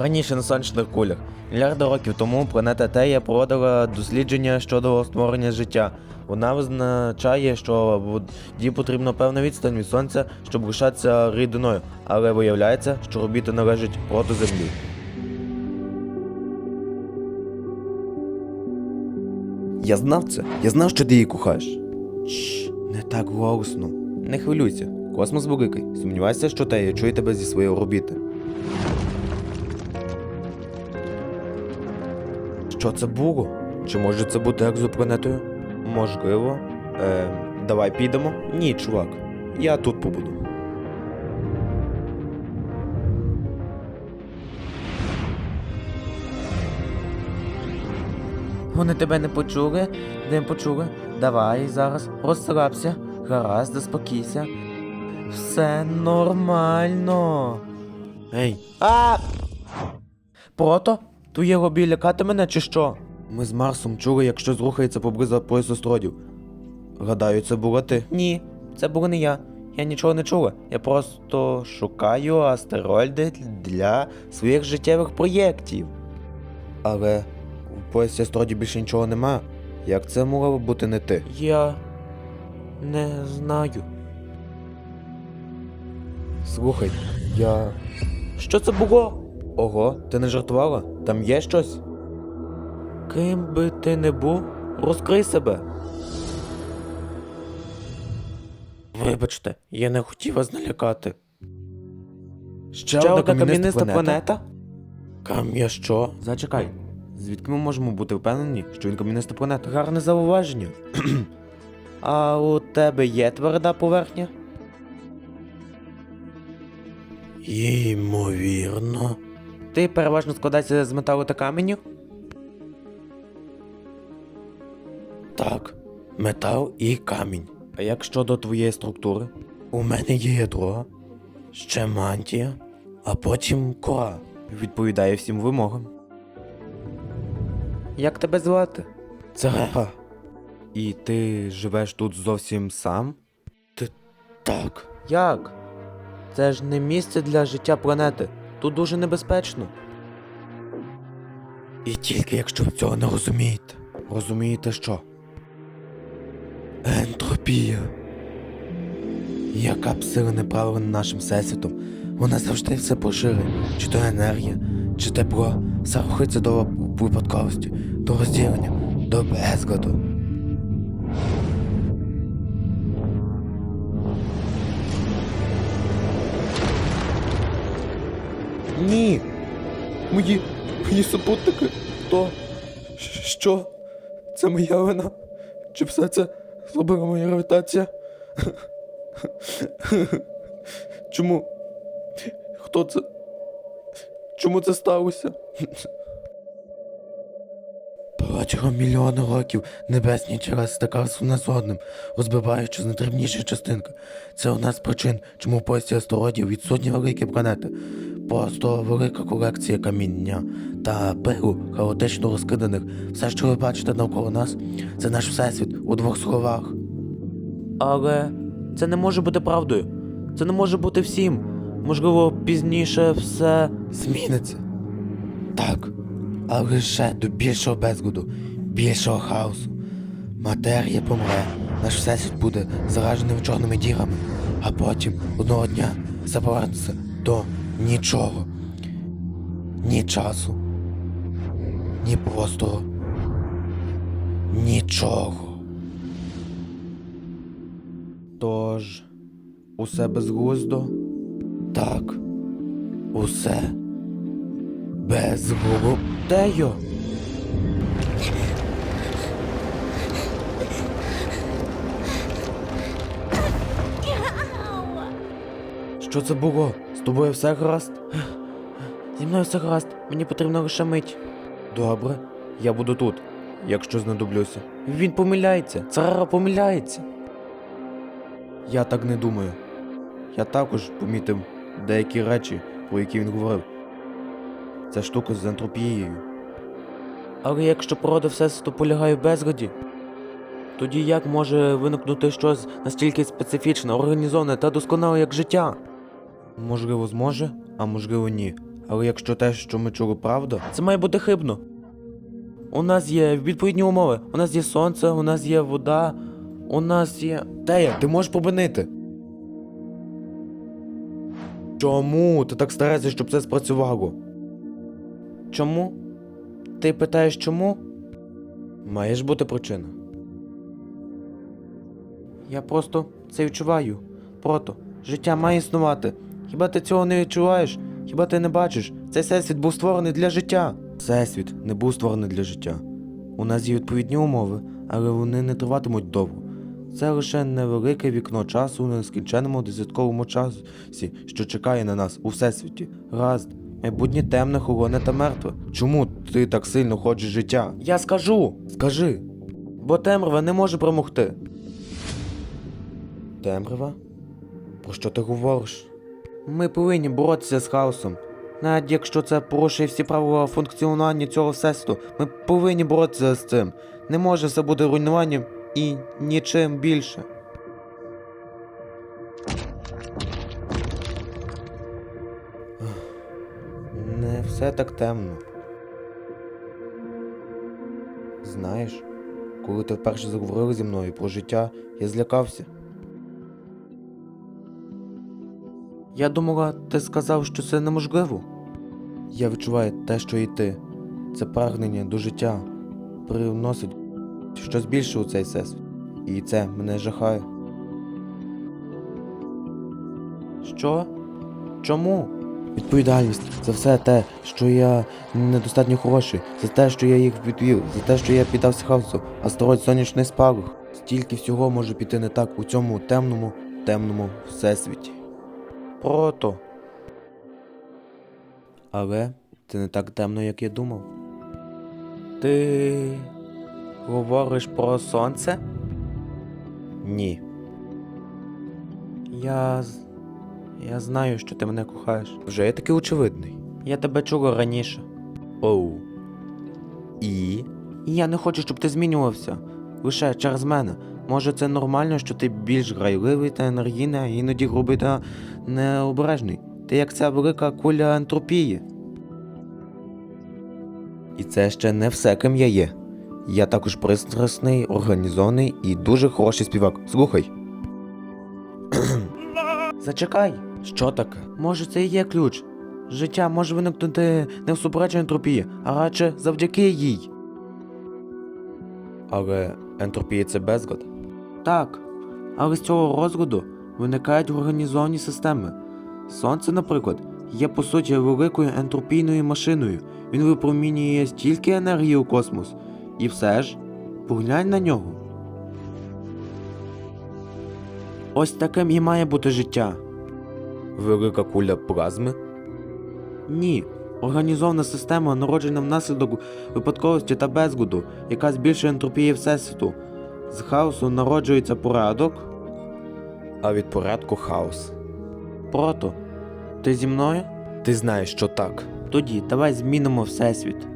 Раніше на сонячних кулях. Мільярди років тому планета Тея проводила дослідження щодо створення життя. Вона визначає, що воді потрібна певна відстань від сонця, щоб лишатися рідиною, але виявляється, що робіти належить проти землі. Я знав це. Я знав, що ти її кохаєш. Чш, не так голосно. Не хвилюйся. Космос великий. Сумнівайся, що Тея чує тебе зі своєї орбіти. Що це було? Чи може це бути екзопланетою? Можливо. Е, давай підемо? Ні, чувак. Я тут побуду. Вони тебе не почули, не почули. Давай зараз розслабся, гаразд, заспокійся. Все нормально. Ей. А! Прото? Твоє лобі лякати мене чи що? Ми з Марсом чули, як щось рухається поблизу поясу астероїдів. Гадаю, це була ти. Ні, це була не я. Я нічого не чула. Я просто шукаю астероїди для своїх життєвих проєктів. Але в поясі астероїдів більше нічого нема. Як це могло бути не ти? Я не знаю. Слухай, я. Що це було? Ого, ти не жартувала? Там є щось? Ким би ти не був, розкрий себе. Вибачте, я не хотів вас налякати. Ще, одна кам'яниста планета? Кам'я що? Зачекай. Звідки ми можемо бути впевнені, що він кам'яниста планета? Гарне зауваження. а у тебе є тверда поверхня? Ймовірно. Ти переважно складаєшся з металу та каменю? Так, метал і камінь. А як щодо твоєї структури? У мене є ядро, ще мантія, а потім кора. Відповідає всім вимогам. Як тебе звати? Царега. І ти живеш тут зовсім сам? Ти так. Як? Це ж не місце для життя планети. Тут дуже небезпечно. І тільки якщо ви цього не розумієте. Розумієте що? Ентропія. Яка б сила не правила над нашим всесвітом, вона завжди все поширює. Чи то енергія, чи тепло, все рухається до випадковості, до розділення, до безладу. Ні. Мої. мої супутники. То. Що? Це моя вина? Чи все це зробила моя гравітація? Чому? Хто це? Чому це сталося? Протягом мільйона років небесні через стикався одне з одним, розбиваючи з найдрібніші частинки. Це одна з причин, чому в поясі астероїдів відсутні великі планети. Просто велика колекція каміння та пилу, хаотично розкиданих. Все, що ви бачите навколо нас, це наш всесвіт у двох словах. Але це не може бути правдою. Це не може бути всім. Можливо, пізніше все зміниться. Так, але лише до більшого безгоду, більшого хаосу. Матерія помре, наш всесвіт буде зараженим чорними дірами, а потім одного дня все повернеться до нічого. Ні часу, ні простору, нічого. Тож, усе безглуздо? Так, усе безглуздо. Дею! Що це було? З тобою все гаразд? Зі мною все гаразд, мені потрібна лише мить. Добре, я буду тут, якщо знадоблюся. Він помиляється, царара помиляється. Я так не думаю. Я також помітив деякі речі, про які він говорив. Ця штука з ентропією. Але якщо порода всесвіту полягає в безгоді, тоді як може виникнути щось настільки специфічне, організоване та досконале, як життя? Можливо, зможе, а можливо ні. Але якщо те, що ми чули, правда, це має бути хибно. У нас є відповідні умови. У нас є сонце, у нас є вода, у нас є. Тея, ти можеш побинити. Чому ти так стараєшся, щоб це спрацювало? Чому? Ти питаєш чому? Має ж бути причина. Я просто це відчуваю. Прото, життя має існувати. Хіба ти цього не відчуваєш? Хіба ти не бачиш? Цей всесвіт був створений для життя. Всесвіт не був створений для життя. У нас є відповідні умови, але вони не триватимуть довго. Це лише невелике вікно часу у нескінченному десятковому часі, що чекає на нас у всесвіті. Гаразд, майбутнє темне, холодне та мертве. Чому ти так сильно хочеш життя? Я скажу! Скажи. Бо темрява не може промогти. Темрява? Про що ти говориш? Ми повинні боротися з хаосом. Навіть якщо це порушує всі правила функціонування цього всесвіту, ми повинні боротися з цим. Не може все бути руйнуванням і нічим більше. Все так темно. Знаєш, коли ти вперше заговорив зі мною про життя, я злякався. Я думала, ти сказав, що це неможливо. Я відчуваю те, що і ти. Це прагнення до життя привносить щось більше у цей всесвіт. І це мене жахає. Що? Чому? Відповідальність за все те, що я недостатньо хороший, за те, що я їх відвів, за те, що я піддався хаосу, астероїд сонячний спалах. Стільки всього може піти не так у цьому темному, темному всесвіті. Прото. Але це не так темно, як я думав. Ти говориш про сонце? Ні. Я. Я знаю, що ти мене кохаєш. Вже я такий очевидний. Я тебе чула раніше. Оу. І? І я не хочу, щоб ти змінювався. Лише через мене. Може, це нормально, що ти більш грайливий та енергійний, а іноді грубий та необережний. Ти як ця велика куля ентропії. І це ще не все, ким я є. Я також пристрасний, організований і дуже хороший співак. Слухай. Зачекай. Що таке? Може, це і є ключ. Життя може виникнути не в всупереч ентропії, а радше завдяки їй. Але ентропія це безлад. Так. Але з цього розладу виникають організовані системи. Сонце, наприклад, є по суті великою ентропійною машиною. Він випромінює стільки енергії у космос. І все ж, поглянь на нього. Ось таким і має бути життя. Велика куля плазми? Ні. Організована система, народжена внаслідок випадковості та безгуду, яка збільшує ентропію Всесвіту. З хаосу народжується порядок. А від порядку хаос. Прото, ти зі мною? Ти знаєш, що так. Тоді давай змінимо Всесвіт.